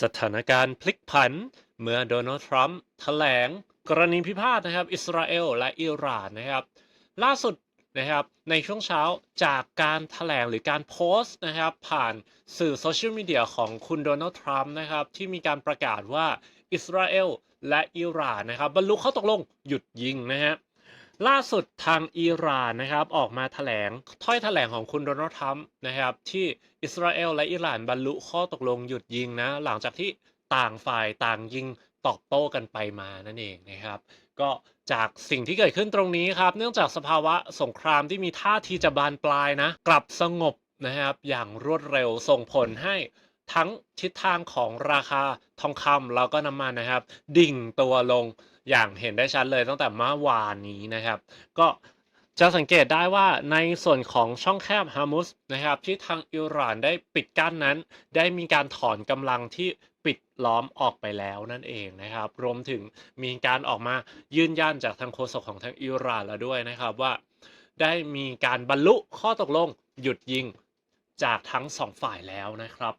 สถานการณ์พลิกผัน เมื่อโดนัลด์ทรัมป์แถลง กรณีพิพาทนะครับ อิสราเอลและอิหร่านนะครับ ล่าสุดนะครับในช่วงเช้าจากการแถลงหรือการโพสต์นะครับ ผ่านสื่อโซเชียลมีเดียของคุณโดนัลด์ทรัมป์นะครับ ที่มีการประกาศว่าอิสราเอลและอิหร่านนะครับ บรรลุข้อตกลงหยุดยิงนะฮะ ล่าสุดทางอิหร่านนะครับออกมาแถลงถ้อยแถลงของคุณโดนัลด์ทรัมป์นะครับที่อิสราเอลและอิหร่านบรรลุข้อตกลงหยุดยิงนะหลังจากที่ต่างฝ่ายต่างยิงตอบโต้กันไปมานั่นเองนะครับ ก็จากสิ่งที่เกิดขึ้นตรงนี้ครับ เนื่องจากสภาวะสงครามที่มีท่าทีจะบานปลายนะ กลับสงบนะครับ อย่างรวดเร็วส่งผลให้ทั้งทิศทางของราคาทองคำแล้วก็น้ำมันนะครับ ดิ่งตัวลง อย่างเห็นได้ชัดเลยตั้งแต่เมื่อวานนี้นะครับ ก็จะสังเกตได้ว่าในส่วนของช่องแคบฮามุสนะครับที่ทางอิหร่านได้ปิดกั้นนั้น ได้มีการถอนกำลังที่ปิดล้อมออกไปแล้วนั่นเองนะครับ รวมถึงมีการออกมายืนยันจากทางโฆษกของทางอิหร่านแล้วด้วยนะครับว่า ได้มีการบรรลุข้อตกลงหยุดยิงจากทั้งสองฝ่ายแล้วนะครับ